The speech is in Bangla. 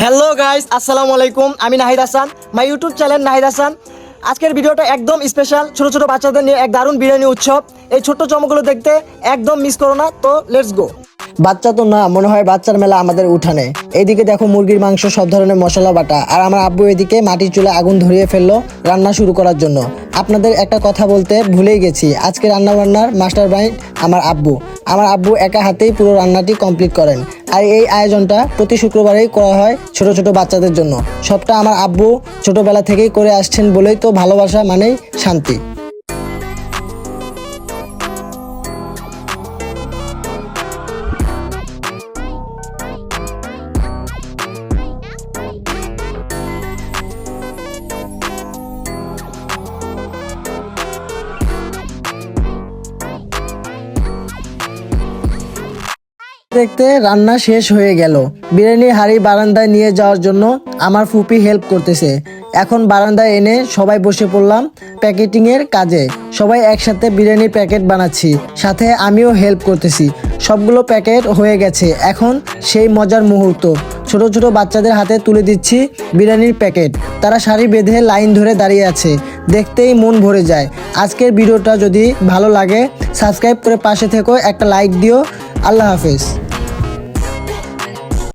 হ্যালো গাইস আসসালামু আলাইকুম আমি Nahid Hasan. My YouTube channel Nahid Hasan. আজকের ভিডিওটা একদম স্পেশাল ছোট ছোট বাচ্চাদের নিয়ে এক দারুণ বিরিয়ানি উৎসব। এই ছোট্ট চমকগুলো দেখতে একদম মিস করো না, তো লেটস গো বাচ্চা তো না, মনে হয় বাচ্চার মেলা আমাদের উঠানে। এদিকে দেখো মুরগির মাংস, সব ধরনের মশলা বাটা। আর আমার আব্বু এদিকে মাটির চুলে আগুন ধরিয়ে ফেলল রান্না শুরু করার জন্য। আপনাদের একটা কথা বলতে ভুলেই গেছি। আজকে রান্না বান্নার মাস্টার মাইন্ড আমার আব্বু। আমার আব্বু একা হাতেই পুরো রান্নাটি কমপ্লিট করেন। আর এই আয়োজনটা প্রতি শুক্রবারেই করা হয় ছোট ছোট বাচ্চাদের জন্য। সবটা আমার আব্বু ছোটবেলা থেকেই করে আসছেন বলেই তো ভালোবাসা মানেই শান্তি। দেখতে রান্না শেষ হয়ে গেল। বিরিয়ানি হাড়ি বারান্দায় নিয়ে যাওয়ার জন্য আমার ফুপি হেল্প করতেছে। এখন বারান্দায় এনে সবাই বসে পড়লাম প্যাকেটিং এর কাজে। সবাই একসাথে বিরিয়ানির প্যাকেট বানাচ্ছি, সাথে আমিও হেল্প করতেছি। সবগুলো প্যাকেট হয়ে গেছে, এখন সেই মজার মুহূর্ত। ছোট ছোট বাচ্চাদের হাতে তুলে দিচ্ছি বিরিয়ানির প্যাকেট। তারা সারি বেঁধে লাইন ধরে দাঁড়িয়ে আছে, দেখতেই মন ভরে যায়। আজকের ভিডিওটা যদি ভালো লাগে সাবস্ক্রাইব করে পাশে থেকো একটা লাইক দিও। আল্লাহ হাফেজ।